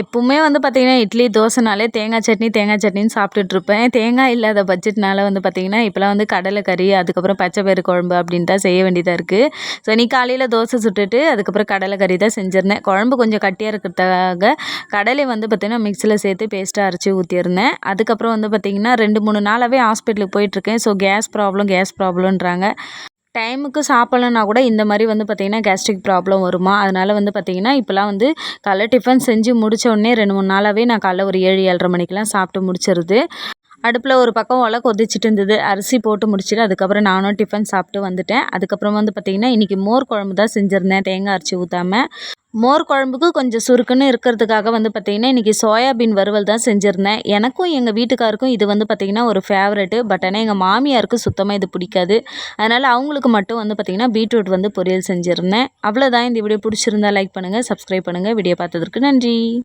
எப்பவுமே வந்து பார்த்திங்கன்னா இட்லி தோசைனாலே தேங்காய் சட்னி தேங்காய் சட்னின்னு சாப்பிட்டுட்ருப்பேன். தேங்காய் இல்லாத பட்ஜெட்னால வந்து பார்த்திங்கன்னா இப்போலாம் வந்து கடலை கறி அதுக்கப்புறம் பச்சை பயிறு குழம்பு அப்படின்ட்டு தான் செய்ய வேண்டியதாக இருக்குது ஸோ நீ காலையில் தோசை சுட்டுட்டு அதுக்கப்புறம் கடலை கறி தான் செஞ்சுருந்தேன். குழம்பு கொஞ்சம் கட்டியாக இருக்கிறதுக்காக கடலை வந்து பார்த்திங்கன்னா மிக்சியில் சேர்த்து பேஸ்ட்டாக அரைச்சி ஊற்றியிருந்தேன் அதுக்கப்புறம் வந்து பார்த்திங்கன்னா ரெண்டு மூணு நாளாகவே ஹாஸ்பிட்டலுக்கு போயிட்டுருக்கேன். ஸோ கேஸ் ப்ராப்ளம் கேஸ் ப்ராப்ளம்ன்றாங்க டைமுக்கு சாப்பிட்லன்னா கூட இந்த மாதிரி வந்து பார்த்திங்கன்னா கேஸ்ட்ரிக் ப்ராப்ளம் வருமா? அதனால் வந்து பார்த்திங்கன்னா இப்போலாம் வந்து காலைல டிஃபன் செஞ்சு முடித்த உடனே ரெண்டு மூணு நாளாகவே நான் காலைல ஒரு ஏழு ஏழ்ரை மணிக்கெலாம் சாப்பிட்டு முடிச்சிடுது அடுப்பில் ஒரு பக்கம் ஒலை கொதிச்சிட்டு இருந்தது. அரிசி போட்டு முடிச்சுட்டு அதுக்கப்புறம் நானும் டிஃபன் சாப்பிட்டு வந்துட்டேன். அதுக்கப்புறம் வந்து பார்த்திங்கன்னா இன்றைக்கி மோர் குழம்பு தான் செஞ்சுருந்தேன். தேங்காய் அரைச்சி ஊற்றாமல் மோர் குழம்புக்கு கொஞ்சம் சுருக்குன்னு இருக்கிறதுக்காக வந்து பார்த்திங்கன்னா இன்றைக்கி சோயாபீன் வறுவல் தான் செஞ்சுருந்தேன். எனக்கும் எங்கள் வீட்டுக்காருக்கும் இது வந்து பார்த்திங்கன்னா ஒரு ஃபேவரெட்டு பட் ஆனால் எங்கள் மாமியாருக்கு சுத்தமாக இது பிடிக்காது. அதனால் அவங்களுக்கு மட்டும் வந்து பார்த்திங்கன்னா பீட்ரூட் வந்து பொரியல் செஞ்சுருந்தேன். அவ்வளோதான் இந்த வீடியோ பிடிச்சிருந்தா லைக் பண்ணுங்கள் சப்ஸ்கிரைப் பண்ணுங்கள் வீடியோ பார்த்ததுக்கு நன்றி.